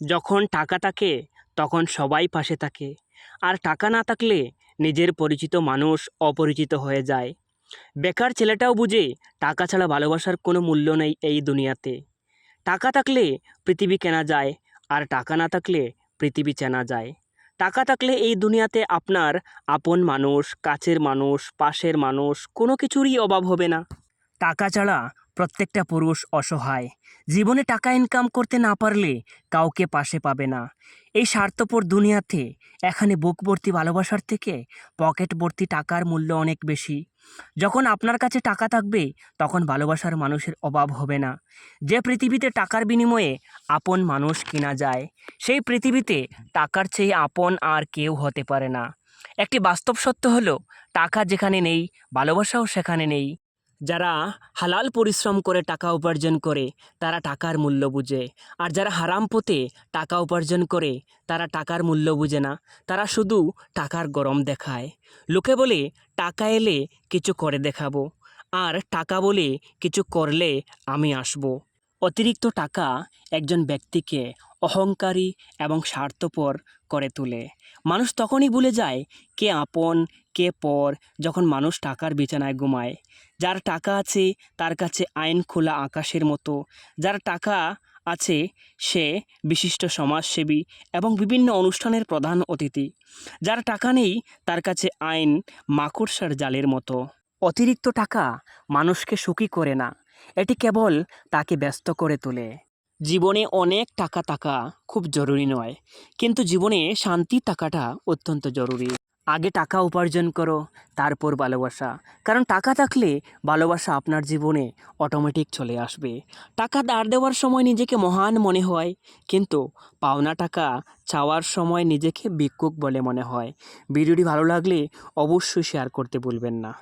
যখন টাকা থাকে, তখন সবাই পাশে থাকে। আর টাকা না থাকলে নিজের পরিচিত মানুষ অপরিচিত হয়ে যায়। বেকার ছেলেটাও বুঝে টাকা ছাড়া ভালোবাসার কোনো মূল্য নেই এই দুনিয়াতে। টাকা থাকলে পৃথিবী কেনা যায়, আর টাকা না থাকলে পৃথিবী চেনা যায়। টাকা থাকলে এই দুনিয়াতে আপনার আপন মানুষ, কাছের মানুষ, পাশের মানুষ কোনো কিছুরই অভাব হবে না। টাকা ছাড়া প্রত্যেকটা পুরুষ অসহায়। জীবনে টাকা ইনকাম করতে না পারলে কাউকে পাশে পাবে না। এই স্বার্থপর দুনিয়াতে এখানে বুক ভর্তি ভালোবাসার থেকে পকেট ভর্তি টাকার মূল্য অনেক বেশি। যখন আপনার কাছে টাকা থাকবে, তখন ভালোবাসার মানুষের অভাব হবে না। যে পৃথিবীতে টাকার বিনিময়ে আপন মানুষ কিনা যায়, সেই পৃথিবীতে টাকার চেয়ে আপন আর কেউ হতে পারে না। একটি বাস্তব সত্য হলো, টাকা যেখানে নেই, ভালোবাসাও সেখানে নেই। যারা হালাল পরিশ্রম করে টাকা উপার্জন করে, তারা টাকার মূল্য বুঝে। আর যারা হারাম পথে টাকা উপার্জন করে, তারা টাকার মূল্য বুঝে না। তারা শুধু টাকার গরম দেখায়। লোকে বলে, টাকা এলে কিছু করে দেখাবো। আর টাকা বলে, কিছু করলে আমি আসব। অতিরিক্ত টাকা একজন ব্যক্তিকে অহংকারী এবং স্বার্থপর করে তোলে। মানুষ তখনই ভুলে যায় কে আপন, কে পর যখন মানুষ টাকার বিছানায় ঘুমায়। যার টাকা আছে তার কাছে আইন খোলা আকাশের মতো। যার টাকা আছে সে বিশিষ্ট সমাজসেবী এবং বিভিন্ন অনুষ্ঠানের প্রধান অতিথি। যার টাকা নেই তার কাছে আইন মাকড়সার জালের মতো। অতিরিক্ত টাকা মানুষকে সুখী করে না। এটি কেবল তাকে ব্যস্ত করে তোলে। জীবনে অনেক টাকা থাকা খুব জরুরি নয়, কিন্তু জীবনে শান্তি থাকাটা অত্যন্ত জরুরি। আগে টাকা উপার্জন করো, তারপর ভালোবাসা। কারণ টাকা থাকলে ভালোবাসা আপনার জীবনে অটোমেটিক চলে আসবে। টাকা ধার দেওয়ার সময় নিজেকে মহান মনে হয়, কিন্তু পাওনা টাকা চাওয়ার সময় নিজেকে ভিক্ষুক বলে মনে হয়। ভিডিওটি ভালো লাগলে অবশ্যই শেয়ার করতে ভুলবেন না।